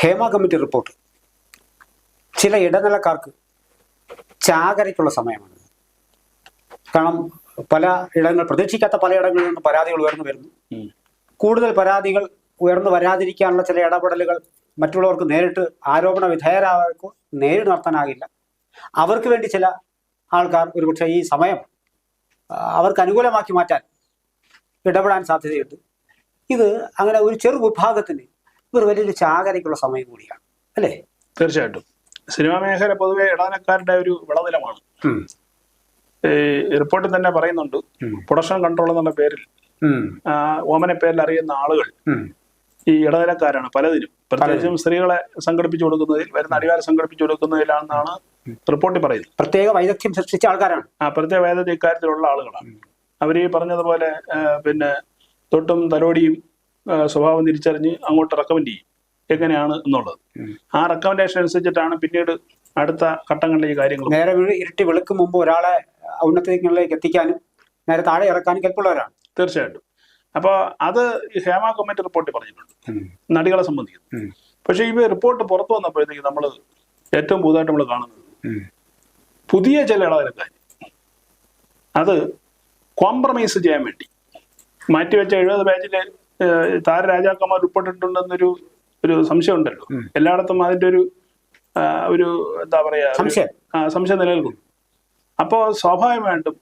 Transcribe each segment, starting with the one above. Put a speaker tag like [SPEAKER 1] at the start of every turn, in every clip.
[SPEAKER 1] Hema committee report. ചില ഇടനിലക്കാർക്ക് ചാകരയ്ക്കുള്ള സമയമാണ്. കാരണം പല ഇടങ്ങൾ പ്രതീക്ഷിക്കാത്ത പല ഇടങ്ങളിൽ നിന്ന് പരാതികൾ ഉയർന്നു വരുന്നു. കൂടുതൽ പരാതികൾ ഉയർന്നു വരാതിരിക്കാനുള്ള ചില ഇടപെടലുകൾ മറ്റുള്ളവർക്ക് നേരിട്ട് ആരോപണ വിധേയരായവർക്ക് നേരിട്ട് നടത്താനാകില്ല. അവർക്ക് വേണ്ടി ചില ആൾക്കാർ ഒരുപക്ഷെ ഈ സമയം അവർക്ക് അനുകൂലമാക്കി മാറ്റാൻ ഇടപെടാൻ സാധ്യതയുണ്ട്. ഇത് അങ്ങനെ ഒരു ചെറു വിഭാഗത്തിന് ഒരു വലിയൊരു ചാകരയ്ക്കുള്ള സമയം കൂടിയാണ്. അല്ലേ?
[SPEAKER 2] തീർച്ചയായിട്ടും. സിനിമാ മേഖല പൊതുവെ ഇടനിലക്കാരുടെ ഒരു വിളനിലമാണ്. റിപ്പോർട്ടിൽ തന്നെ പറയുന്നുണ്ട്. പ്രൊഡക്ഷൻ കൺട്രോൾ എന്നുള്ള പേരിൽ ഓമനെ പേരിൽ അറിയുന്ന ആളുകൾ ഈ ഇടനിലക്കാരാണ് പലതിനും പ്രത്യേകിച്ചും സ്ത്രീകളെ സംഘടിപ്പിച്ചു കൊടുക്കുന്നതിൽ വരുന്ന അടിവാരം സംഘടിപ്പിച്ചു കൊടുക്കുന്നതിലാണെന്നാണ് റിപ്പോർട്ടിൽ പറയുന്നത്.
[SPEAKER 1] പ്രത്യേക വൈദഗ്ധ്യം സൃഷ്ടിച്ച ആൾക്കാരാണ്.
[SPEAKER 2] ആ പ്രത്യേക വൈദഗ്ധ്യ ഇക്കാര്യത്തിലുള്ള ആളുകളാണ്. അവർ ഈ പറഞ്ഞതുപോലെ പിന്നെ തൊട്ടും തലോടിയും സ്വഭാവം തിരിച്ചറിഞ്ഞ് അങ്ങോട്ട് റെക്കമെൻഡ് ചെയ്യും. എങ്ങനെയാണ് എന്നുള്ളത്. ആ റെക്കമെൻഡേഷൻ അനുസരിച്ചിട്ടാണ് പിന്നീട് അടുത്ത ഘട്ടങ്ങളിലെ ഈ കാര്യങ്ങൾ.
[SPEAKER 1] നേരെ ഇരട്ടി വെളുക്കും മുമ്പ് ഒരാളെ ഔന്നത്തിലേക്ക് എത്തിക്കാനും നേരെ താഴെ ഇറക്കാനും കെൽപ്പുള്ളവരാണ്.
[SPEAKER 2] തീർച്ചയായിട്ടും. അപ്പോൾ അത് ഹേമ കമ്മിറ്റി റിപ്പോർട്ടിൽ പറഞ്ഞിട്ടുണ്ട്. നടികളെ സംബന്ധിക്കുന്നു പക്ഷേ ഈ റിപ്പോർട്ട് പുറത്തു വന്നപ്പോഴത്തേക്ക് നമ്മൾ ഏറ്റവും പുതുതായിട്ട് നമ്മൾ കാണുന്നത് പുതിയ ചില ഇളവരക്കാർ അത് കോംപ്രമൈസ് ചെയ്യാൻ വേണ്ടി. മാറ്റിവെച്ച എഴുപത് പേജിൽ താര രാജാക്കന്മാർ ഉൾപ്പെട്ടിട്ടുണ്ടെന്നൊരു ഒരു സംശയം ഉണ്ടല്ലോ. എല്ലായിടത്തും അതിന്റെ ഒരു ഒരു എന്താ പറയാ
[SPEAKER 1] സംശയം
[SPEAKER 2] നിലനിൽക്കും അപ്പോ നിലനിൽക്കുന്നു അപ്പോൾ സ്വാഭാവികമായിട്ടും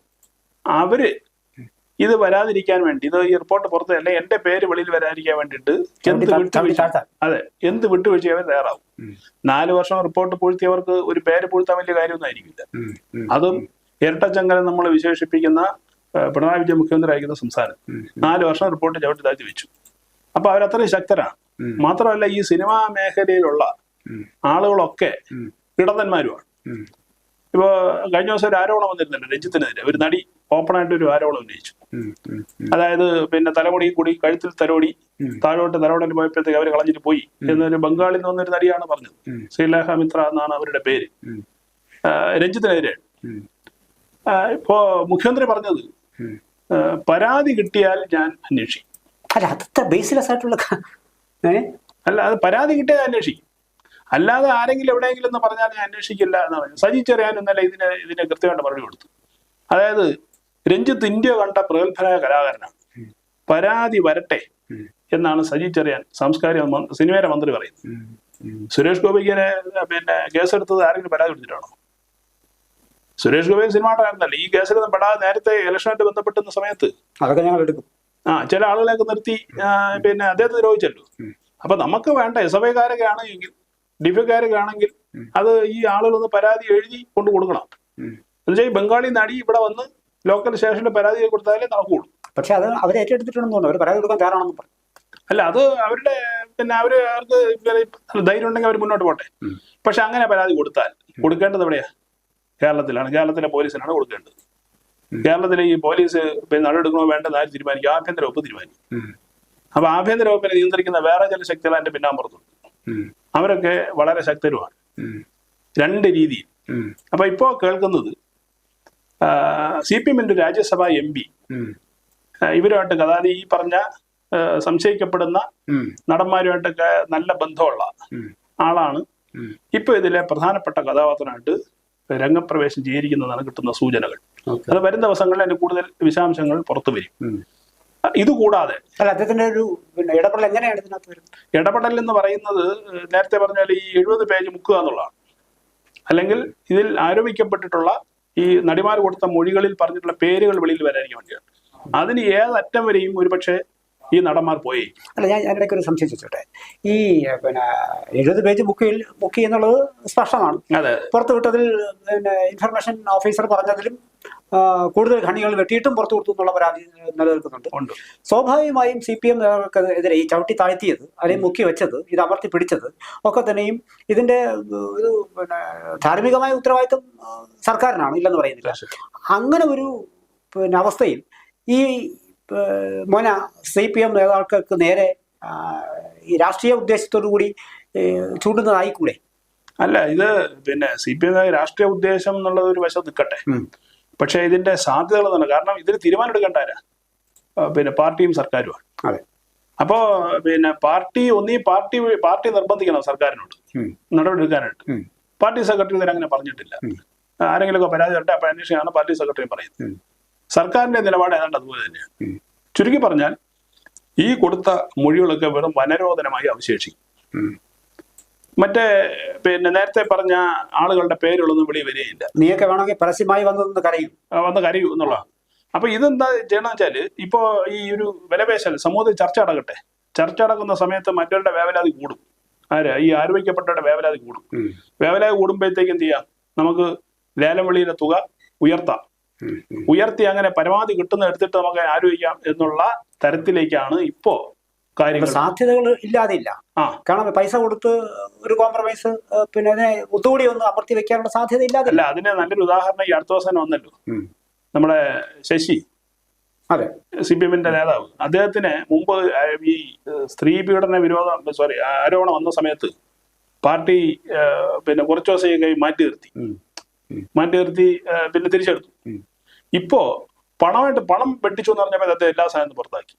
[SPEAKER 2] അവർ ഇത് വരാതിരിക്കാൻ വേണ്ടി ഇത് ഈ റിപ്പോർട്ട് പുറത്ത് അല്ലെ എന്റെ പേര് വെളിയിൽ വരാതിരിക്കാൻ വേണ്ടിയിട്ട് എന്ത് വിട്ടുവീഴ്ച അതെ എന്ത് വിട്ടുവീഴ്ച അവർ തയ്യാറാവും. നാല് വർഷം റിപ്പോർട്ട് പൂഴ്ത്തിയവർക്ക് ഒരു പേര് പൂഴ്ത്താൻ വലിയ കാര്യമൊന്നും ആയിരിക്കില്ല. അതും ഇരട്ടച്ചങ്കലം നമ്മൾ വിശേഷിപ്പിക്കുന്ന പിണറായി വിജയൻ മുഖ്യമന്ത്രി ആയിരിക്കുന്ന
[SPEAKER 1] സംസാരം.
[SPEAKER 2] നാല് വർഷം റിപ്പോർട്ട് ചവിട്ടി താഴ്ത്തി വെച്ചു അപ്പൊ അവരത്രയും ശക്തരാണ് മാത്രമല്ല ഈ സിനിമാ മേഖലയിലുള്ള ആളുകളൊക്കെ. ഇടതന്മാരുമാണ്. ഇപ്പൊ കഴിഞ്ഞ ദിവസം ഒരു ആരോപണം വന്നിരുന്നല്ലോ രഞ്ജിത്തിനെതിരെ. ഒരു നടി ഓപ്പണായിട്ട് ഒരു ആരോപണം ഉന്നയിച്ചു. അതായത് പിന്നെ തലമുടി കൂടി കഴുത്തിൽ തലോടി താഴോട്ട് തലോടൽ പോയപ്പോഴത്തേക്ക് അവർ കളഞ്ഞിട്ട് പോയി. എന്നൊരു ബംഗാളിൽ നിന്ന് വന്നൊരു നടിയാണ് പറഞ്ഞത്. ശ്രീലേഖ മിത്ര എന്നാണ് അവരുടെ പേര്. രഞ്ജിത്തിനെതിരെ. ഇപ്പോ മുഖ്യമന്ത്രി പറഞ്ഞത് പരാതി കിട്ടിയാൽ ഞാൻ അന്വേഷിക്കും.
[SPEAKER 1] അല്ല അതത്ര ബേസിലെസ് ആയിട്ടുള്ള?
[SPEAKER 2] അല്ല അത് പരാതി കിട്ടിയാൽ അന്വേഷിക്കും. അല്ലാതെ ആരെങ്കിലും എവിടെയെങ്കിലും എന്ന് പറഞ്ഞാൽ ഞാൻ അന്വേഷിക്കില്ല എന്ന് പറഞ്ഞു സജി ചെറിയാൻ ഇന്നലെ ഇതിന് ഇതിനെ കൃത്യമായിട്ട് മറുപടി കൊടുത്തു. അതായത് രഞ്ജിത്ത് ഇന്ത്യ കണ്ട പ്രഗത്ഭനായ കലാകാരനാണ്. പരാതി വരട്ടെ എന്നാണ് സജി ചെറിയാൻ സാംസ്കാരിക സിനിമയുടെ മന്ത്രി പറയുന്നത്. സുരേഷ് ഗോപിക്കനെ പിന്നെ കേസെടുത്തത് ആരെങ്കിലും പരാതി കൊടുത്തിട്ടാണോ? സുരേഷ് ഗോപി സിനിമ നടന്നല്ലേ ഈ കേസിലൊന്നും പെടാതെ നേരത്തെ ഇലക്ഷനായിട്ട് ബന്ധപ്പെട്ടുന്ന സമയത്ത്
[SPEAKER 1] അതൊക്കെ ഞങ്ങൾ എടുക്കും.
[SPEAKER 2] ആ ചില ആളുകളെയൊക്കെ നിർത്തി പിന്നെ അദ്ദേഹത്തെ ദ്രോഹിച്ചല്ലോ. അപ്പൊ നമുക്ക് വേണ്ട എസ് എഫ് ഐക്കാരൊക്കെ ആണെങ്കിൽ ഡിഫക്കാരൊക്കെ ആണെങ്കിൽ. അത് ഈ ആളുകളൊന്ന് പരാതി എഴുതി കൊണ്ട് കൊടുക്കണം. എന്നുവെച്ചാൽ ഈ ബംഗാളി നടി ഇവിടെ വന്ന് ലോക്കൽ സ്റ്റേഷനിൽ പരാതി കൊടുത്താലേ നടക്കുകയുള്ളൂ.
[SPEAKER 1] പക്ഷെ അത് അവർ ഏറ്റെടുത്തിട്ടുണ്ടെന്ന് തോന്നുന്നു. അവർ പരാതി കൊടുക്കാൻ കാരണം പറഞ്ഞു
[SPEAKER 2] അല്ല അത് അവരുടെ പിന്നെ അവർ അവർക്ക് ധൈര്യം ഉണ്ടെങ്കിൽ അവർ മുന്നോട്ട് പോട്ടെ. പക്ഷെ അങ്ങനെ പരാതി കൊടുത്താൽ കൊടുക്കേണ്ടത് എവിടെയാ? കേരളത്തിലാണ് കേരളത്തിലെ പോലീസിനാണ് കൊടുക്കേണ്ടത് കേരളത്തിലെ ഈ പോലീസ് പിന്നെ നടപടിയെടുക്കണോ വേണ്ടെന്ന് ആര് തീരുമാനിക്കും ആഭ്യന്തര വകുപ്പ് തീരുമാനിക്കും. അപ്പൊ ആഭ്യന്തര വകുപ്പിനെ നിയന്ത്രിക്കുന്ന വേറെ ചില ശക്തികൾ അതിന്റെ പിന്നാമ്പുറത്തുണ്ട്. അവരൊക്കെ വളരെ ശക്തരുമാണ് രണ്ട് രീതിയിൽ. അപ്പൊ ഇപ്പോ കേൾക്കുന്നത് സി പി എമ്മിന്റെ രാജ്യസഭാ എം പി ഇവരുമായിട്ട് അതായത് ഈ പറഞ്ഞ സംശയിക്കപ്പെടുന്ന. നടന്മാരുമായിട്ടൊക്കെ നല്ല ബന്ധമുള്ള. ആളാണ്. ഇപ്പൊ ഇതിലെ പ്രധാനപ്പെട്ട കഥാപാത്രമായിട്ട് രംഗപ്രവേശം ചെയ്തിരിക്കുന്നതാണ് കിട്ടുന്ന സൂചനകൾ. അത് വരും ദിവസങ്ങളിൽ അതിന് കൂടുതൽ വിശദാംശങ്ങൾ പുറത്തു വരും.
[SPEAKER 1] ഇതുകൂടാതെ
[SPEAKER 2] ഇത് കൂടാതെ
[SPEAKER 1] അല്ല അദ്ദേഹത്തിന്റെ ഒരു ഇടപെടൽ എങ്ങനെയാണ് ഇതിനകത്ത് വരുന്നത്?
[SPEAKER 2] ഇടപെടൽ എന്ന് പറയുന്നത് നേരത്തെ പറഞ്ഞാൽ ഈ എഴുപത് പേജ് മുക്കുക എന്നുള്ളതാണ്. അല്ലെങ്കിൽ ഇതിൽ ആരോപിക്കപ്പെട്ടിട്ടുള്ള ഈ നടിമാർ കൊടുത്ത മൊഴികളിൽ പറഞ്ഞിട്ടുള്ള പേരുകൾ വെളിയിൽ വരാതിരിക്കാൻ വേണ്ടിയാണ്. അതിന് ഏതറ്റം വരെയും ഒരുപക്ഷെ ഈ നടന്മാർ പോയി.
[SPEAKER 1] അല്ല ഞാൻ അതിനിടയ്ക്ക് ഒരു സംശയം ചോദിച്ചോട്ടെ. ഈ പിന്നെ എഴുപത് പേജ് ബുക്ക് ബുക്ക് എന്നുള്ളത് സ്പഷ്ടമാണ്.
[SPEAKER 2] അതെ.
[SPEAKER 1] പുറത്തു വിട്ടതിൽ പിന്നെ ഇൻഫർമേഷൻ ഓഫീസർ പറഞ്ഞതിലും കൂടുതൽ ഖണികൾ വെട്ടിയിട്ടും പുറത്തു കൊടുത്തു എന്നുള്ള പരാതി നിലനിൽക്കുന്നുണ്ട്. സ്വാഭാവികമായും സി പി എം നേതാക്കൾക്കെതിരെ ഈ ചവിട്ടി താഴ്ത്തിയത് അല്ലെങ്കിൽ മുക്കി വെച്ചത് ഇത് അമർത്തി പിടിച്ചത് ഒക്കെ തന്നെയും ഇതിന്റെ ഒരു പിന്നെ ധാർമ്മികമായ ഉത്തരവാദിത്വം സർക്കാരിനാണ് ഇല്ലെന്ന് പറയുന്നില്ല. അങ്ങനെ ഒരു പിന്നെ അവസ്ഥയിൽ ഈ മൊന സി പി എം നേതാക്കൾക്ക് നേരെ ഈ രാഷ്ട്രീയ ഉദ്ദേശത്തോടു കൂടി ചൂണ്ടുന്നതായിക്കൂടെ?
[SPEAKER 2] അല്ല ഇത് പിന്നെ സി പി എം രാഷ്ട്രീയ ഉദ്ദേശം എന്നുള്ളത് ഒരു വശം നിൽക്കട്ടെ. പക്ഷെ ഇതിന്റെ സാധ്യതകൾ തന്നെ. കാരണം ഇതിന് തീരുമാനം എടുക്കേണ്ട പിന്നെ പാർട്ടിയും സർക്കാരുമാണ്.
[SPEAKER 1] അതെ.
[SPEAKER 2] അപ്പോ പിന്നെ പാർട്ടി ഒന്നീ പാർട്ടി പാർട്ടി നിർബന്ധിക്കണം സർക്കാരിനോട്.
[SPEAKER 1] നടപടി
[SPEAKER 2] നടപടിയെടുക്കാനായിട്ട്. പാർട്ടി സെക്രട്ടറി ഇതുവരെ അങ്ങനെ പറഞ്ഞിട്ടില്ല.
[SPEAKER 1] ആരെങ്കിലും
[SPEAKER 2] ആരെങ്കിലുമൊക്കെ പരാതി വരട്ടെ അപ്പൊ അന്വേഷിക്കാണ് പാർട്ടി സെക്രട്ടറി പറയുന്നത്. സർക്കാരിന്റെ നിലപാട് ഏതാണ്ട് അതുപോലെ തന്നെയാണ്. ചുരുക്കി പറഞ്ഞാൽ ഈ കൊടുത്ത മൊഴികളൊക്കെ വെറും വനരോധനമായി അവശേഷിക്കും. മറ്റേ പിന്നെ നേരത്തെ പറഞ്ഞ ആളുകളുടെ പേരുകളൊന്നും വെളി വരികയില്ല.
[SPEAKER 1] നീയൊക്കെ വേണമെങ്കിൽ പരസ്യമായി വന്നതെന്ന് കരയും.
[SPEAKER 2] വന്ന് കരയൂ എന്നുള്ളതാണ്. അപ്പൊ ഇതെന്താ ചെയ്യണമെന്ന് വെച്ചാൽ ഇപ്പോ ഈ ഒരു വിലപേശൽ സമൂഹത്തിൽ ചർച്ച അടക്കട്ടെ ചർച്ച അടക്കുന്ന സമയത്ത് മറ്റവരുടെ വേവലാതി കൂടും. ആര്? ഈ ആരോപിക്കപ്പെട്ടവരുടെ വേവലാതി കൂടും. വേവലാതി കൂടുമ്പോഴത്തേക്ക് എന്ത് ചെയ്യാം? നമുക്ക് ലേലം വെളിയിലെ തുക ഉയർത്താം. ഉയർത്തി അങ്ങനെ പരമാവധി കിട്ടുന്ന എടുത്തിട്ട് നമുക്ക് ആലോചിക്കാം എന്നുള്ള തരത്തിലേക്കാണ് ഇപ്പോ കാര്യങ്ങൾ.
[SPEAKER 1] സാധ്യതകൾ ഇല്ലാതില്ല.
[SPEAKER 2] ആ.
[SPEAKER 1] കാരണം പൈസ കൊടുത്ത് ഒരു കോംപ്രമൈസ് പിന്നെ അതിനെ ഒത്തുകൂടി ഒന്ന് അമർത്തി വെക്കാനുള്ള സാധ്യത ഇല്ലാതില്ല.
[SPEAKER 2] അല്ല അതിന് നല്ലൊരു ഉദാഹരണം ഈ അടുത്ത ദിവസം വന്നല്ലോ. നമ്മുടെ ശശി.
[SPEAKER 1] അതെ.
[SPEAKER 2] സി പി എമ്മിന്റെ നേതാവ്. അദ്ദേഹത്തിന് മുമ്പ് ഈ സ്ത്രീ പീഡന വിരോധം സോറി ആരോപണം വന്ന സമയത്ത് പാർട്ടി പിന്നെ പിന്നെ ദിവസം കഴിഞ്ഞ് മാറ്റി നിർത്തി. മാറ്റി നിർത്തി പിന്നെ തിരിച്ചെടുത്തു. ഇപ്പോ പണമായിട്ട് പണം വെട്ടിച്ചു എന്ന് പറഞ്ഞപ്പോൾ അദ്ദേഹത്തെ എല്ലാ സാധനവും പുറത്താക്കി.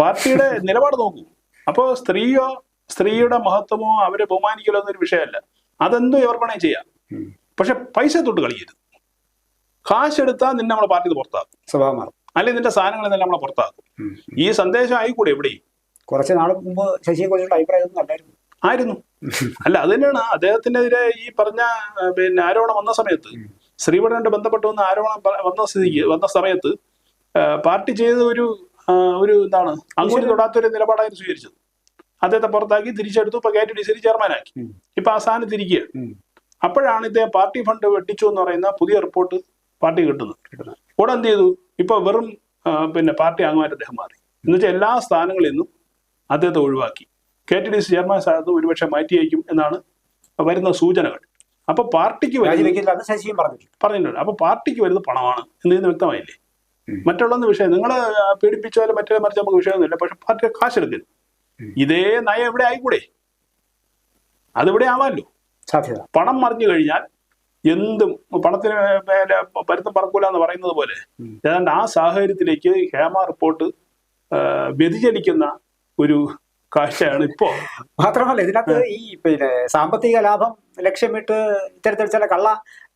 [SPEAKER 2] പാർട്ടിയുടെ നിലപാട് നോക്കൂ. അപ്പോ സ്ത്രീയോ സ്ത്രീയുടെ മഹത്വമോ അവരെ ബഹുമാനിക്കലോ എന്നൊരു വിഷയമല്ല. അതെന്തോ ഇവർ വേണേ ചെയ്യാം. പക്ഷെ പൈസ തൊട്ട് കളിക്കരുത് കാശെടുത്താൽ നിന്നെ നമ്മളെ പാർട്ടി പുറത്താക്കും.
[SPEAKER 1] സ്വഭാവം
[SPEAKER 2] അല്ലെ നിന്റെ സാധനങ്ങൾ നിന്നെ നമ്മളെ പുറത്താക്കും. ഈ സന്ദേശം ആയിക്കൂടെ എവിടെയും?
[SPEAKER 1] കുറച്ച് നാൾ മുമ്പ് ശശിയെ കുറിച്ചുള്ള അഭിപ്രായം അല്ലായിരുന്നു
[SPEAKER 2] ആയിരുന്നു. അല്ല അത് തന്നെയാണ്. അദ്ദേഹത്തിനെതിരെ ഈ പറഞ്ഞ പിന്നെ ആരോപണം വന്ന സമയത്ത് ശ്രീപടനായിട്ട് ബന്ധപ്പെട്ട് വന്ന ആരോപണം വന്ന സ്ഥിതിക്ക് വന്ന സമയത്ത് പാർട്ടി ചെയ്ത ഒരു ഒരു എന്താണ് അങ്ങോട്ട് തൊടാത്തൊരു നിലപാടായിരുന്നു സ്വീകരിച്ചത്. അദ്ദേഹത്തെ പുറത്താക്കി തിരിച്ചെടുത്തു ഇപ്പൊ കെ ടി ഡി സി ചെയർമാനാക്കി. ഇപ്പൊ ആ അപ്പോഴാണ് ഇദ്ദേഹം പാർട്ടി ഫണ്ട് വെട്ടിച്ചു എന്ന് പറയുന്ന പുതിയ റിപ്പോർട്ട് പാർട്ടി കിട്ടുന്നത്.
[SPEAKER 1] കിട്ടുന്നത്.
[SPEAKER 2] ഉടൻ എന്ത് ചെയ്തു? ഇപ്പൊ വെറും പിന്നെ പാർട്ടി അംഗമായിട്ട് അദ്ദേഹം മാറി. എന്നുവെച്ചാൽ എല്ലാ സ്ഥാനങ്ങളിൽ നിന്നും അദ്ദേഹത്തെ ഒഴിവാക്കി. K T D C chairman സ്ഥാനത്ത് ഒരുപക്ഷെ മാറ്റിയേക്കും എന്നാണ് വരുന്ന സൂചനകൾ. അപ്പൊ പാർട്ടിക്ക്
[SPEAKER 1] പറഞ്ഞിട്ടുണ്ട്.
[SPEAKER 2] അപ്പൊ പാർട്ടിക്ക് വരുന്നത് പണമാണ് എന്ന് ഇതിന് വ്യക്തമായില്ലേ?
[SPEAKER 1] മറ്റുള്ളൊന്ന്
[SPEAKER 2] മറ്റുള്ള വിഷയം. നിങ്ങൾ പീഡിപ്പിച്ചാലും മറ്റേ മറിച്ച് നമുക്ക് വിഷയമൊന്നുമില്ല. പക്ഷെ പാർട്ടി കാശെടുക്കരുത്. ഇതേ നയം എവിടെ ആയിക്കൂടെ? അതിവിടെ ആവാമല്ലോ
[SPEAKER 1] സാധ്യത.
[SPEAKER 2] പണം മറിഞ്ഞു കഴിഞ്ഞാൽ എന്തും പണത്തിന് മേലെ പരുത്തം പറക്കൂല എന്ന് പറയുന്നത് പോലെ. ഏതാണ്ട് ആ സാഹചര്യത്തിലേക്ക് ഹേമ റിപ്പോർട്ട് വ്യതിചലിക്കുന്ന ഒരു കാഴ്ചയാണ് ഇപ്പോ.
[SPEAKER 1] മാത്രമല്ല ഇതിനകത്ത് ഈ പിന്നെ സാമ്പത്തിക ലാഭം ലക്ഷ്യമിട്ട് ഇത്തരത്തിൽ ചില കള്ള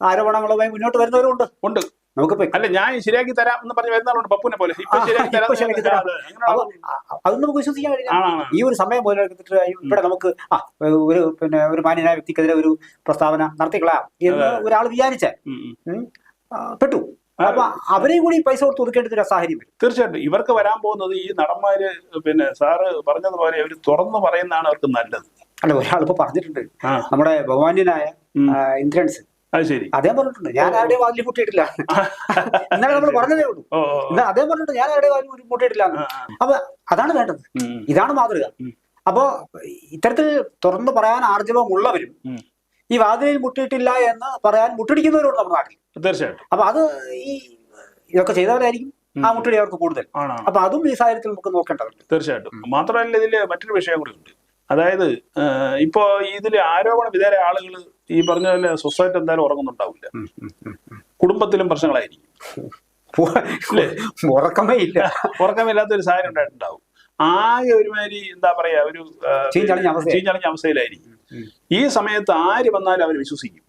[SPEAKER 1] ആരോപണങ്ങളുമായി മുന്നോട്ട് വരുന്നവരുണ്ട്
[SPEAKER 2] ഉണ്ട്.
[SPEAKER 1] നമുക്ക്
[SPEAKER 2] അല്ല ഞാൻ ശരിയാക്കി തരാം എന്ന് പറഞ്ഞ് വരുന്നവരുണ്ട്. പപ്പുനെ പോലെ. അതെ,
[SPEAKER 1] നമുക്ക് വിശ്വസിക്കാൻ കഴിയില്ല. ഈ ഒരു സമയം മുതലെടുത്തിട്ട് ഇവിടെ നമുക്ക് ആ ഒരു പിന്നെ ഒരു മാന്യനായ വ്യക്തിക്കെതിരെ ഒരു പ്രസ്താവന നടത്തിക്കളാം എന്ന് ഒരാൾ വിചാരിച്ചാൽ.
[SPEAKER 2] ഉം,
[SPEAKER 1] പെട്ടു. അപ്പൊ അവരെയും കൂടി പൈസ കൊടുത്ത് ഒതുക്കേണ്ട ഒരു സാഹചര്യം
[SPEAKER 2] തീർച്ചയായിട്ടും. ഇവർക്ക് വരാൻ പോകുന്നത് ഈ നടന്മാര് പിന്നെ സാറ് പറഞ്ഞതുപോലെ അവർ തുറന്നു പറയുന്നതാണ് അവർക്ക് നല്ലത്.
[SPEAKER 1] അല്ല ഒരാൾ ഇപ്പൊ പറഞ്ഞിട്ടുണ്ട്. നമ്മുടെ ഭഗവാന്യനായ ഇന്ദ്രൻസ്.
[SPEAKER 2] അത് ശരി.
[SPEAKER 1] അദ്ദേഹം പറഞ്ഞിട്ടുണ്ട് ഞാൻ ആരുടെ വാതിൽ മുട്ടിയിട്ടില്ല ഇന്നലെ നമ്മൾ പറഞ്ഞതേ ഉള്ളൂ.
[SPEAKER 2] ഓ
[SPEAKER 1] അതേ. അദ്ദേഹം പറഞ്ഞിട്ടുണ്ട് ഞാൻ ആരുടെ വാതിൽ മുട്ടിയിട്ടില്ല. അപ്പൊ അതാണ് വേണ്ടത്. ഇതാണ് മാതൃക. അപ്പോ ഇത്തരത്തിൽ തുറന്നു പറയാൻ ആർജവം ഉള്ളവരും
[SPEAKER 2] ഉം.
[SPEAKER 1] ഈ വാതിലിൽ മുട്ടിയിട്ടില്ല എന്ന് പറയാൻ മുട്ടിടിക്കുന്നവരോട് നമ്മുടെ നാട്ടിൽ.
[SPEAKER 2] തീർച്ചയായിട്ടും.
[SPEAKER 1] അപ്പൊ അത് ഈ ഇതൊക്കെ ചെയ്തവരായിരിക്കും ആ. മുട്ടടി അവർക്ക് കൂടുതൽ. അപ്പൊ അതും ഈ സാഹചര്യത്തിൽ നമുക്ക് നോക്കേണ്ടതുണ്ട്.
[SPEAKER 2] തീർച്ചയായിട്ടും. മാത്രമല്ല ഇതിൽ മറ്റൊരു വിഷയം കൂടി ഉണ്ട്. അതായത് ഇപ്പോ ഇതിൽ ആരോപണ വിധേയ ആളുകൾ ഈ പറഞ്ഞ പോലെ സൊസൈറ്റി എന്തായാലും ഉറങ്ങുന്നുണ്ടാവില്ല. കുടുംബത്തിലും പ്രശ്നങ്ങളായിരിക്കും. ഇല്ലേ?
[SPEAKER 1] ഉറക്കമേ ഇല്ല.
[SPEAKER 2] ഉറക്കമില്ലാത്ത ഒരു സാഹചര്യം ഉണ്ടായിട്ടുണ്ടാവും. ആകെ ഒരുമാതിരി എന്താ പറയാ ഒരു
[SPEAKER 1] ചീഞ്ഞളിഞ്ഞ
[SPEAKER 2] അവസ്ഥയിലായിരിക്കും. ഈ സമയത്ത് ആര് വന്നാലും അവർ വിശ്വസിക്കും.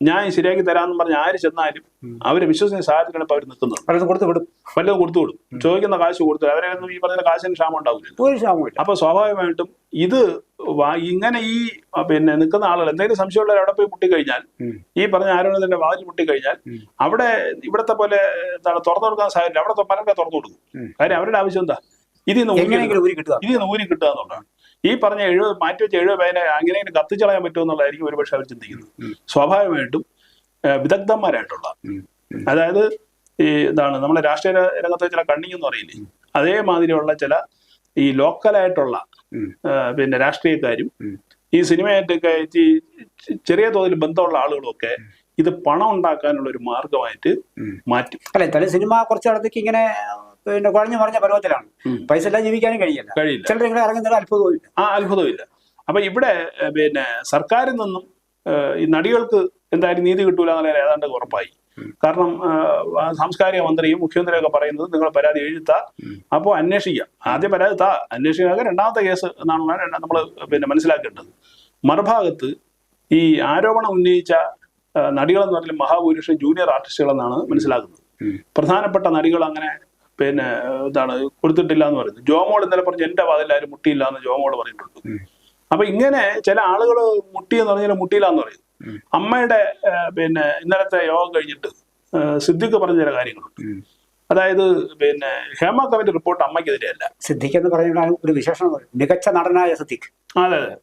[SPEAKER 2] ഞാൻ ശരിയാക്കി തരാമെന്ന് പറഞ്ഞ ആര് ചെന്നാലും
[SPEAKER 1] അവർ
[SPEAKER 2] അവരെ വിശ്വസിക്കുന്ന സാഹചര്യമാണ് ഇപ്പൊ അവർ നിൽക്കുന്നത്
[SPEAKER 1] പലതും കൊടുത്തു വിടും.
[SPEAKER 2] വല്ലതും കൊടുത്തു വിടും. ചോദിക്കുന്ന കാശ് കൊടുത്തു അവരെ ഈ പറഞ്ഞ കാശിന് ക്ഷാമം ഉണ്ടാവില്ല. അപ്പൊ സ്വാഭാവികമായിട്ടും ഇത് ഇങ്ങനെ ഈ പിന്നെ നിൽക്കുന്ന ആളുകൾ എന്തെങ്കിലും സംശയമുള്ളവർ അവിടെ പോയി മുട്ടിക്കഴിഞ്ഞാൽ
[SPEAKER 1] ഉം.
[SPEAKER 2] ഈ പറഞ്ഞ ആരോഗ്യത്തിന്റെ വാതിൽ മുട്ടിക്കഴിഞ്ഞാൽ
[SPEAKER 1] ഉം.
[SPEAKER 2] അവിടെ ഇവിടത്തെ പോലെ എന്താണ് തുറന്നു കൊടുക്കാൻ സാഹചര്യം അവിടെ പലരുടെ തുറന്നു കൊടുക്കും. കാര്യം അവരുടെ ആവശ്യം എന്താ? ഇതിൽ നിന്ന് ഊരി
[SPEAKER 1] കിട്ടുക.
[SPEAKER 2] ഇതിൽ നിന്ന് ഊരി കിട്ടുക എന്നുള്ളതാണ്. ഈ പറഞ്ഞ എഴുപത് മാറ്റി വെച്ച എഴുപത് പേനെ അങ്ങനെ കത്തിച്ചളയാൻ പറ്റുമെന്നുള്ളതായിരിക്കും ഒരുപക്ഷെ അവർ ചിന്തിക്കുന്നത്. സ്വാഭാവികമായിട്ടും വിദഗ്ധന്മാരായിട്ടുള്ള. അതായത് ഈ ഇതാണ് നമ്മുടെ രാഷ്ട്രീയ രംഗത്തെ ചില കണ്ണിങ് എന്ന് പറയില്ലേ അതേമാതിരിയുള്ള ചില ഈ ലോക്കലായിട്ടുള്ള. പിന്നെ രാഷ്ട്രീയക്കാരും. ഈ സിനിമയായിട്ടൊക്കെ ഈ ചെറിയ തോതിൽ ബന്ധമുള്ള ആളുകളൊക്കെ ഇത് പണം ഉണ്ടാക്കാനുള്ള ഒരു മാർഗമായിട്ട്. മാറ്റും
[SPEAKER 1] അല്ലെ തന്നെ സിനിമ കുറച്ചിടത്തേക്ക് ഇങ്ങനെ പിന്നെ കുഴഞ്ഞു മറിഞ്ഞ പരുവത്തിലാണ്. പൈസ എല്ലാം ജീവിക്കാനും കഴിയില്ല.
[SPEAKER 2] കഴിയില്ല.
[SPEAKER 1] ചിലർ ഇങ്ങനെ ഇറങ്ങുന്നൊരു അത്ഭുതവും
[SPEAKER 2] ആ അത്ഭുതമില്ല അപ്പൊ ഇവിടെ പിന്നെ സർക്കാരിൽ നിന്നും ഈ നടികൾക്ക് എന്തായാലും നീതി കിട്ടൂല എന്നുള്ള ഏതാണ്ട് ഉറപ്പായി. കാരണം സാംസ്കാരിക മന്ത്രിയും മുഖ്യമന്ത്രിയും ഒക്കെ പറയുന്നത് നിങ്ങൾ പരാതി എഴുതാ അപ്പോൾ അന്വേഷിക്കാം. ആദ്യം പരാതി താ അന്വേഷിക്കുക രണ്ടാമത്തെ കേസ് എന്നാണ് നമ്മൾ പിന്നെ മനസ്സിലാക്കേണ്ടത്. മറുഭാഗത്ത് ഈ ആരോപണം ഉന്നയിച്ച നടികളെന്ന് പറഞ്ഞാൽ മഹാഭൂരിഷം ജൂനിയർ ആർട്ടിസ്റ്റുകളെന്നാണ് മനസ്സിലാക്കുന്നത്. പ്രധാനപ്പെട്ട നടികൾ അങ്ങനെ പിന്നെ ഇതാണ് കൊടുത്തിട്ടില്ല എന്ന് പറയുന്നത്. ജോമോൾ ഇന്നലെ പറഞ്ഞു എന്റെ വാതിലാരും മുട്ടിയില്ല എന്ന് ജോമോൾ പറഞ്ഞിട്ടുണ്ട്. അപ്പൊ ഇങ്ങനെ ചില ആളുകൾ മുട്ടി എന്ന് പറഞ്ഞാൽ മുട്ടിയില്ല എന്ന് പറയും അമ്മയുടെ പിന്നെ ഇന്നലത്തെ യോഗം കഴിഞ്ഞിട്ട് സിദ്ദിഖ് പറഞ്ഞ ചില കാര്യങ്ങളുണ്ട്. അതായത് പിന്നെ ഹേമ കമ്മിറ്റി റിപ്പോർട്ട് അമ്മയ്ക്കെതിരെയല്ല.
[SPEAKER 1] സിദ്ദിഖ് എന്ന് പറയുന്ന ഒരു വിശേഷണം. മികച്ച നടനായ സിദ്ദിഖ്.
[SPEAKER 2] അതെ അതെ.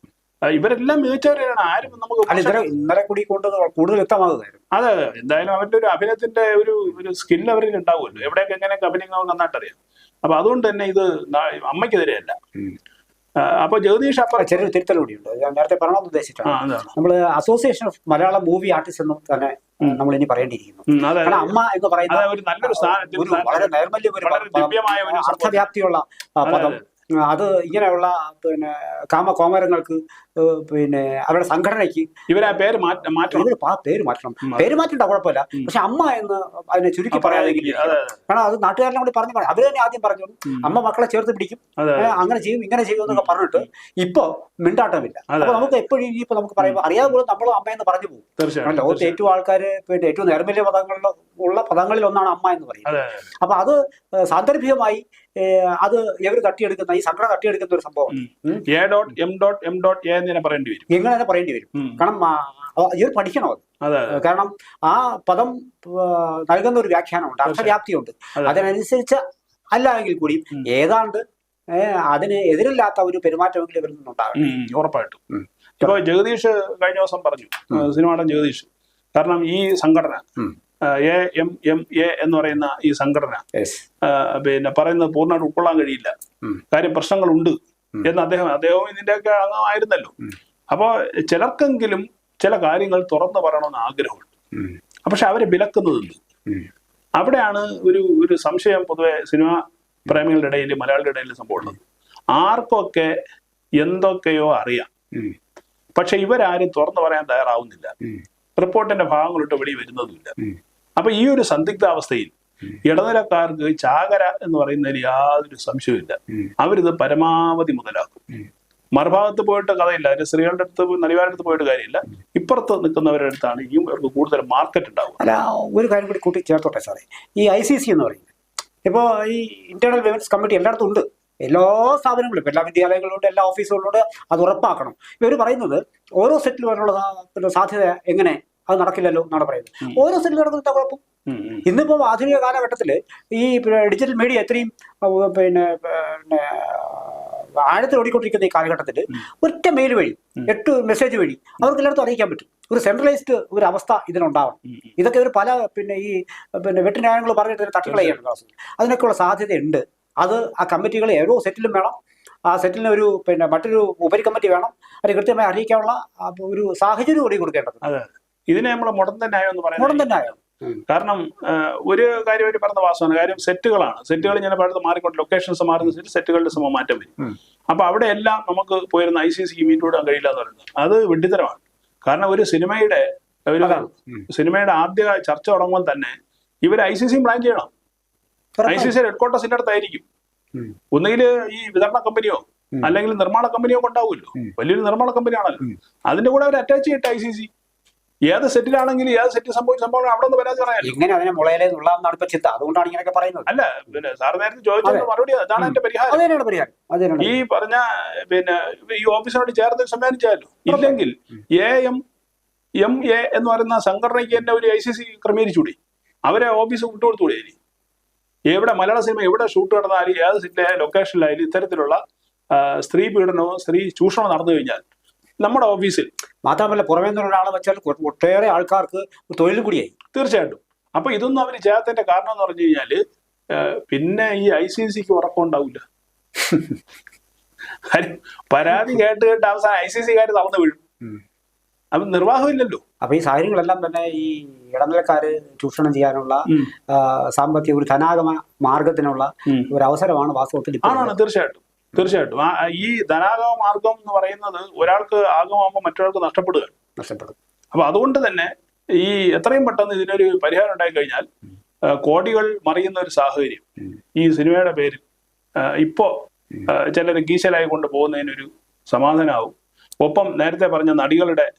[SPEAKER 2] ഇവരെല്ലാം മികച്ചവരാണ് ആരും നമുക്ക്
[SPEAKER 1] ഇന്നലെ കൂടി കൊണ്ട് കൂടുതൽ വ്യക്തമാകുമായിരുന്നു
[SPEAKER 2] അതെ അതെ. എന്തായാലും അവരുടെ ഒരു അഭിനയത്തിന്റെ ഒരു ഒരു സ്കിൽ അവരിൽ ഉണ്ടാവുമല്ലോ. എവിടെയൊക്കെ എങ്ങനെയൊക്കെ അഭിനയിക്കണം നന്നായിട്ട് അറിയാം അപ്പൊ അതുകൊണ്ട് തന്നെ ഇത് അമ്മയ്ക്കെതിരെയല്ല. അപ്പൊ ജഗദീഷ് അപ്പൊ
[SPEAKER 1] ചെറിയൊരു തിരുത്തൽ ഉണ്ട് ഞാൻ നേരത്തെ
[SPEAKER 2] ആ
[SPEAKER 1] ഉദ്ദേശിച്ചിട്ടാണ്
[SPEAKER 2] നമ്മൾ
[SPEAKER 1] നമ്മൾ association of Malayalam movie artist എന്നും തന്നെ നമ്മൾ ഇനി പറയേണ്ടിയിരിക്കുന്നു. കാരണം അമ്മ എന്ന്
[SPEAKER 2] പറയുന്നത് ഒരു നല്ലൊരു സ്ഥാനത്ത്
[SPEAKER 1] ഒരു വളരെ നൈർമല്യം. അർത്ഥവ്യാപ്തിയുള്ള പദം. അത്. ഇങ്ങനെയുള്ള പിന്നെ കാമകോമരങ്ങൾക്ക് ഏഹ്, പിന്നെ അവരുടെ സംഘടനയ്ക്ക്
[SPEAKER 2] ഇവരാ പേര് മാറ്റണം.
[SPEAKER 1] ഇവർ പേര് മാറ്റണം. പേര് മാറ്റണ്ട കുഴപ്പമില്ല. പക്ഷെ അമ്മ എന്ന് അതിനെ ചുരുക്കി പറയാതെങ്കിൽ
[SPEAKER 2] അതെ
[SPEAKER 1] കാരണം അത് നാട്ടുകാരനെ കൂടി പറഞ്ഞു അവർ അവർ തന്നെ ആദ്യം പറഞ്ഞു അമ്മ മക്കളെ ചേർത്ത് പിടിക്കും. അങ്ങനെ ചെയ്യും ഇങ്ങനെ ചെയ്യും എന്നൊക്കെ പറഞ്ഞിട്ട് ഇപ്പൊ മിണ്ടാട്ടമില്ല. അപ്പൊ നമുക്ക് എപ്പോഴും ഇനിയിപ്പോ നമുക്ക് പറയുമ്പോൾ അറിയാതെ പോലും അമ്മ എന്ന് പറഞ്ഞു പോകും. ലോകത്തെ ഏറ്റവും ആൾക്കാര് പിന്നെ ഏറ്റവും നേർമല്യ പദങ്ങളിൽ ഉള്ള പദങ്ങളിൽ ഒന്നാണ് അമ്മ എന്ന് പറയുന്നത്. അപ്പൊ അത് സാന്ദർഭികമായി അത് എവർ തട്ടിയെടുക്കുന്ന ഈ സംഘടന തട്ടിയെടുക്കുന്ന ഒരു സംഭവം.
[SPEAKER 2] ഉം. A dot M dot M dot A എന്ന് തന്നെ പറയേണ്ടി വരും?
[SPEAKER 1] എങ്ങനെ തന്നെ പറയേണ്ടി വരും. കാരണം ഇവർ പഠിക്കണം അത്. കാരണം ആ പദം നൽകുന്ന ഒരു വ്യാഖ്യാനമുണ്ട് അർത്ഥവ്യാപ്തിയുണ്ട്
[SPEAKER 2] അതെ.
[SPEAKER 1] അതിനനുസരിച്ച് അല്ല എങ്കിൽ കൂടി ഏതാണ്ട് അതിന് എതിരില്ലാത്ത ഒരു പെരുമാറ്റമെങ്കിലും ഇവരിൽ
[SPEAKER 2] നിന്നുണ്ടാകും ഉറപ്പായിട്ടും. ഇപ്പൊ ജഗദീഷ് കഴിഞ്ഞ ദിവസം പറഞ്ഞു സിനിമാടൻ ജഗദീഷ്. കാരണം ഈ സംഘടന. എ എം എം എ എന്ന് പറയുന്ന ഈ സംഘടന പിന്നെ പറയുന്നത് പൂർണമായിട്ട് ഉൾക്കൊള്ളാൻ കഴിയില്ല. കാര്യം പ്രശ്നങ്ങളുണ്ട്. എന്ന് അദ്ദേഹം അദ്ദേഹവും ഇതിന്റെയൊക്കെ അംഗമായിരുന്നല്ലോ അപ്പോൾ ചിലർക്കെങ്കിലും ചില കാര്യങ്ങൾ തുറന്നു പറയണമെന്ന് ആഗ്രഹമുണ്ട്. പക്ഷെ അവരെ വിലക്കുന്നതുണ്ട് അവിടെയാണ് ഒരു ഒരു സംശയം പൊതുവെ സിനിമ പ്രേമികളുടെ ഇടയിൽ മലയാളികളുടെ ഇടയിൽ സംഭവമുള്ളത് ആർക്കൊക്കെ എന്തൊക്കെയോ അറിയാം. പക്ഷെ ഇവരാരും തുറന്നു പറയാൻ തയ്യാറാവുന്നില്ല. റിപ്പോർട്ടിന്റെ ഭാഗങ്ങളിട്ട് വെളി വരുന്നതുമില്ല. അപ്പൊ ഈ ഒരു സന്ദിഗ്ധാവസ്ഥയിൽ ഇടനിലക്കാർക്ക് ചാകര എന്ന് പറയുന്നതിൽ യാതൊരു
[SPEAKER 1] സംശയമില്ല
[SPEAKER 2] അവരിത് പരമാവധി മുതലാക്കും. മറുഭാഗത്ത് പോയിട്ട് കഥയില്ല. അതിന് സ്ത്രീകളുടെ അടുത്ത് നടിവാരുടെ അടുത്ത് പോയിട്ട് കാര്യമില്ല. ഇപ്പുറത്ത് നിൽക്കുന്നവരുടെ അടുത്താണ് ഈ അവർക്ക് കൂടുതൽ മാർക്കറ്റ് ഉണ്ടാവും
[SPEAKER 1] അല്ല ഒരു കാര്യം കൂടി കൂട്ടി ചേർത്തോട്ടെ സാറേ. ഈ ഐ സി സി എന്ന് പറയുന്നത്. ഇപ്പോൾ ഈ ഇന്റേണൽ വിമൻസ് കമ്മിറ്റി എല്ലായിടത്തും ഉണ്ട്. എല്ലാ സ്ഥാപനങ്ങളും ഇപ്പൊ എല്ലാ വിദ്യാലയങ്ങളിലുണ്ട് എല്ലാ ഓഫീസുകളിലുണ്ട് അത് ഉറപ്പാക്കണം. ഇവർ പറയുന്നത് ഓരോ സെറ്റിൽ വരാനുള്ള സാധ്യത എങ്ങനെ അത് നടക്കില്ലല്ലോ എന്നാണ് പറയുന്നത്. ഓരോ സെറ്റിൽ നടക്കുന്ന കുഴപ്പം. ഇന്നിപ്പോ ആധുനിക കാലഘട്ടത്തിൽ ഈ ഡിജിറ്റൽ മീഡിയ എത്രയും പിന്നെ പിന്നെ ആഴത്തിൽ ഓടിക്കൊണ്ടിരിക്കുന്ന ഈ കാലഘട്ടത്തിൽ ഒറ്റ മെയിൽ വഴി എട്ട് മെസ്സേജ് വഴി അവർക്ക് എല്ലായിടത്തും അറിയിക്കാൻ പറ്റും. ഒരു സെൻട്രലൈസ്ഡ് ഒരു അവസ്ഥ ഇതിനുണ്ടാവണം. ഇതൊക്കെ ഒരു പല പിന്നെ ഈ പിന്നെ വെട്ടിന്യായങ്ങൾ പറഞ്ഞിട്ട് ക്ലാസ് അതിനൊക്കെയുള്ള സാധ്യതയുണ്ട്. അത് ആ കമ്മിറ്റികൾ ഓരോ സെറ്റിലും വേണം. ആ സെറ്റിലിന് ഒരു പിന്നെ മറ്റൊരു ഉപരി കമ്മിറ്റി വേണം. അത് കൃത്യമായി അറിയിക്കാനുള്ള ഒരു സാഹചര്യം കൂടി കൊടുക്കേണ്ടത്
[SPEAKER 2] ഇതിനെ നമ്മൾ മുടന്തൻ ന്യായം എന്ന് പറയുന്നത്
[SPEAKER 1] മുടന്തൻ തന്നെ
[SPEAKER 2] കാരണം ഒരു കാര്യം അവർ പറഞ്ഞ വാസമാണ്. കാര്യം സെറ്റുകളാണ്. സെറ്റുകൾ ഞാൻ പലത് മാറിക്കൊണ്ട് ലൊക്കേഷൻസ് മാറുന്ന സെറ്റ് സെറ്റുകളുടെ സമയം മാറ്റം വരും. അപ്പൊ അവിടെ എല്ലാം നമുക്ക് പോയിരുന്ന ഐ സി സിക്ക് മീറ്റ് കഴിയില്ല എന്ന് പറയുന്നത്. അത് വിഡ്ഢിതരമാണ്. കാരണം ഒരു സിനിമയുടെ ഒരു സിനിമയുടെ ആദ്യ ചർച്ച തുടങ്ങുമ്പോൾ തന്നെ ഇവർ ഐ സി സിയും പ്ലാൻ ചെയ്യണം. ഐ സി സി ഹെഡ് ക്വാർട്ടേഴ്സിന്റെ അടുത്തായിരിക്കും. ഒന്നുകിൽ ഈ വിതരണ കമ്പനിയോ അല്ലെങ്കിൽ നിർമ്മാണ കമ്പനിയോ കൊണ്ടാവുമല്ലോ. വലിയൊരു നിർമ്മാണ കമ്പനിയാണല്ലോ. അതിന്റെ കൂടെ അവർ അറ്റാച്ച് ചെയ്യട്ടെ ഐ സി സി ഏത് സെറ്റിലാണെങ്കിലും ഏത് സെറ്റ് സംഭവിച്ച സംഭവം അവിടെ നിന്ന് പരാതി പറയാൻ.
[SPEAKER 1] ഇങ്ങനെ അതിനെ മുളയിലേ നുള്ളാന്നാണ് ഇപ്പൊ ചിന്ത. അതുകൊണ്ടാണ് ഇങ്ങനെയൊക്കെ പറയുന്നത്.
[SPEAKER 2] അല്ല പിന്നെ സാർ നേരത്തെ ചോദിച്ചത് മറുപടി അതാണ് എന്റെ പരിഹാരം. ഈ പറഞ്ഞ പിന്നെ ഈ ഓഫീസിനോട് ചേർന്ന് സംവിധാനിച്ചാലോ ഇല്ലെങ്കിൽ എ എം എം എ എന്ന് പറയുന്ന സംഘടനയ്ക്ക് തന്നെ ഒരു ഐ സി സി ക്രമീകരിച്ചുകൂടി. അവരെ ഓഫീസ് വിട്ടുകൊടുത്തുകൂടി ഇനി. എവിടെ മലയാള സിനിമ എവിടെ ഷൂട്ട് നടന്നാലും ഏത് സിറ്റിലായാലും ലൊക്കേഷനിലായാലും ഇത്തരത്തിലുള്ള സ്ത്രീ പീഡനമോ സ്ത്രീ ചൂഷണമോ നടന്നു കഴിഞ്ഞാൽ നമ്മുടെ ഓഫീസിൽ
[SPEAKER 1] മാത്രമല്ല പുറമേ നിന്നുള്ള ഒരാളെ വെച്ചാൽ ഒട്ടേറെ ആൾക്കാർക്ക് തൊഴിലും കൂടിയായി.
[SPEAKER 2] തീർച്ചയായിട്ടും. അപ്പൊ ഇതൊന്നും അവർ ചെയ്യാത്തതിന്റെ കാരണം എന്ന് പറഞ്ഞു കഴിഞ്ഞാൽ പിന്നെ ഈ ഐ സി സിക്ക് ഉറപ്പുണ്ടാവില്ല പരാതി കേട്ട് കേട്ട് അവസാനം ഐ സി സിക്കാർ തളർന്നു വീഴും.
[SPEAKER 1] അത്
[SPEAKER 2] അപ്പൊ നിർവാഹമില്ലല്ലോ.
[SPEAKER 1] അപ്പൊ ഈ സാഹചര്യങ്ങളെല്ലാം തന്നെ ഈ ഇടനിലക്കാര് ചൂഷണം ചെയ്യാനുള്ള സാമ്പത്തിക ഒരു ധനാഗമ മാർഗത്തിനുള്ള ഒരു അവസരമാണ് വാസ്തവത്തിൽ ആണോ
[SPEAKER 2] ആണാണ് തീർച്ചയായിട്ടും. തീർച്ചയായിട്ടും. ആ ഈ ധനാഗമ മാർഗം എന്ന് പറയുന്നത് ഒരാൾക്ക് ആഗമാകുമ്പോൾ മറ്റൊരാൾക്ക് നഷ്ടപ്പെടുക.
[SPEAKER 1] നഷ്ടപ്പെടും.
[SPEAKER 2] അപ്പൊ അതുകൊണ്ട് തന്നെ ഈ എത്രയും പെട്ടെന്ന് ഇതിനൊരു പരിഹാരം ഉണ്ടായി കഴിഞ്ഞാൽ കോടികൾ മറിയുന്ന ഒരു സാഹചര്യം. ഈ സിനിമയുടെ പേരിൽ ഇപ്പോ ചിലർ ഗീശലായി കൊണ്ട് പോകുന്നതിനൊരു സമാധാനമാവും ഒപ്പം നേരത്തെ പറഞ്ഞ നടികളുടെ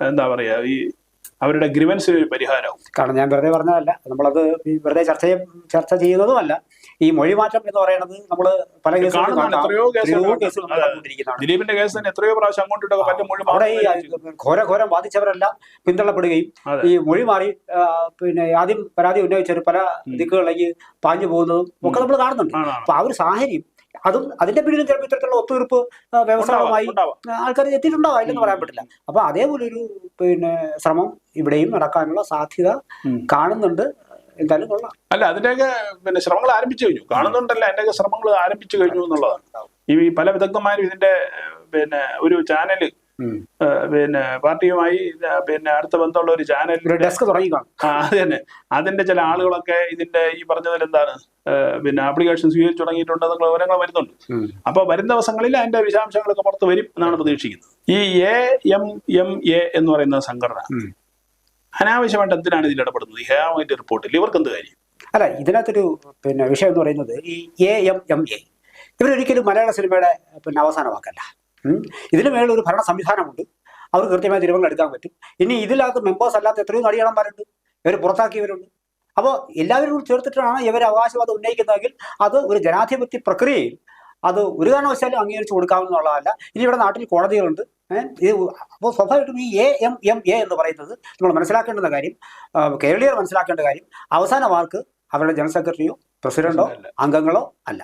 [SPEAKER 2] എന്താ പറയാ ഈ അവരുടെ ഗ്രിവൻസിന് ഒരു പരിഹാരമാവും
[SPEAKER 1] കാരണം ഞാൻ വെറുതെ പറഞ്ഞതല്ല. നമ്മളത് വെറുതെ ചർച്ച ചർച്ച ചെയ്യുന്നതുമല്ല. ഈ മൊഴിമാറ്റം എന്ന് പറയുന്നത് നമ്മൾ പല.
[SPEAKER 2] ദിലീപിന്റെ കേസ് തന്നെ എത്രയോ പ്രാവശ്യം അങ്ങോട്ട്
[SPEAKER 1] അവിടെ ഈ ഘോര ഘോരം ബാധിച്ചവരെല്ലാം പിന്തള്ളപ്പെടുകയും ഈ മൊഴി മാറി പിന്നെ ആദ്യം പരാതി ഉന്നയിച്ചവർ പല ദിക്കുകളിലേക്ക് പാഞ്ഞു പോകുന്നതും ഒക്കെ നമ്മൾ കാണുന്നുണ്ട്. അപ്പൊ ആ ഒരു സാഹചര്യം അതും അതിന്റെ പിന്നിലും ചിലപ്പോൾ ഇത്തരത്തിലുള്ള ഒത്തുതീർപ്പ്
[SPEAKER 2] ഉണ്ടാവാം.
[SPEAKER 1] ആൾക്കാർ എത്തിയിട്ടുണ്ടാവാം ഇല്ലെന്ന് പറയാൻ പറ്റില്ല. അപ്പൊ അതേപോലെ ഒരു പിന്നെ ശ്രമം ഇവിടെയും നടക്കാനുള്ള സാധ്യത കാണുന്നുണ്ട്. എന്തായാലും കൊള്ളാം.
[SPEAKER 2] അല്ല അതിന്റെയൊക്കെ പിന്നെ ശ്രമങ്ങൾ ആരംഭിച്ചു കഴിഞ്ഞു. കാണുന്നുണ്ടല്ല അതിന്റെയൊക്കെ ശ്രമങ്ങൾ ആരംഭിച്ചു കഴിഞ്ഞു എന്നുള്ളതാണ് ഈ പല വിദഗ്ധന്മാരും ഇതിന്റെ പിന്നെ ഒരു ചാനൽ
[SPEAKER 1] ഉം.
[SPEAKER 2] പിന്നെ പാർട്ടിയുമായി പിന്നെ അടുത്ത ബന്ധമുള്ള ഒരു ചാനൽ
[SPEAKER 1] ഡെസ്ക് തുടങ്ങി അതെ
[SPEAKER 2] ആ, അത് തന്നെ. അതിന്റെ ചില ആളുകളൊക്കെ ഇതിന്റെ ഈ പറഞ്ഞതിൽ എന്താണ് പിന്നെ ആപ്ലിക്കേഷൻ സ്വീകരിച്ചു തുടങ്ങിയിട്ടുണ്ട് എന്നുള്ള വിവരങ്ങൾ വരുന്നുണ്ട്. അപ്പൊ വരുന്ന ദിവസങ്ങളിൽ അതിന്റെ വിശദാംശങ്ങളൊക്കെ പുറത്ത് വരും എന്നാണ് പ്രതീക്ഷിക്കുന്നത്. ഈ എ എം എം എ എന്ന് പറയുന്ന സംഘടന. അനാവശ്യമായിട്ട് എന്തിനാണ് ഇതിൽ ഇടപെടുന്നത്. ഈ ഹേമായിട്ട് റിപ്പോർട്ടിൽ ഇവർക്ക് എന്ത് കാര്യം?
[SPEAKER 1] അല്ല ഇതിനകത്തൊരു പിന്നെ വിഷയം എന്ന് പറയുന്നത് ഈ എ എം എം എ ഇവരൊരിക്കലും മലയാള സിനിമയുടെ പിന്നെ അവസാന വാക്കല്ല ഉം. ഇതിന് മേളിൽ ഒരു ഭരണ സംവിധാനമുണ്ട്. അവർക്ക് കൃത്യമായ തീരുമാനങ്ങൾ എടുക്കാൻ പറ്റും. ഇനി ഇതിലകത്ത് മെമ്പേഴ്സ് അല്ലാത്ത എത്രയോ നടിയാളന്മാരുണ്ട് ഇവർ പുറത്താക്കിയവരുണ്ട്. അപ്പോൾ എല്ലാവരും കൂടി ചേർത്തിട്ടാണ് ഇവർ അവകാശവാദം ഉന്നയിക്കുന്നതെങ്കിൽ അത് ഒരു ജനാധിപത്യ പ്രക്രിയയിൽ അത് ഒരു കാരണവശാലും അംഗീകരിച്ചു കൊടുക്കാവുന്നതല്ല ഇനി ഇവിടെ നാട്ടിൽ കോടതികളുണ്ട്. ഇത് അപ്പോൾ സ്വാഭാവികമായിട്ടും ഈ എ എം എം എ എന്ന് പറയുന്നത് നമ്മൾ മനസ്സിലാക്കേണ്ടുന്ന കാര്യം കേരളീയർ മനസ്സിലാക്കേണ്ട കാര്യം അവസാന വാർക്ക് അവരുടെ ജനറൽ സെക്രട്ടറിയോ പ്രസിഡന്റോ അംഗങ്ങളോ അല്ല.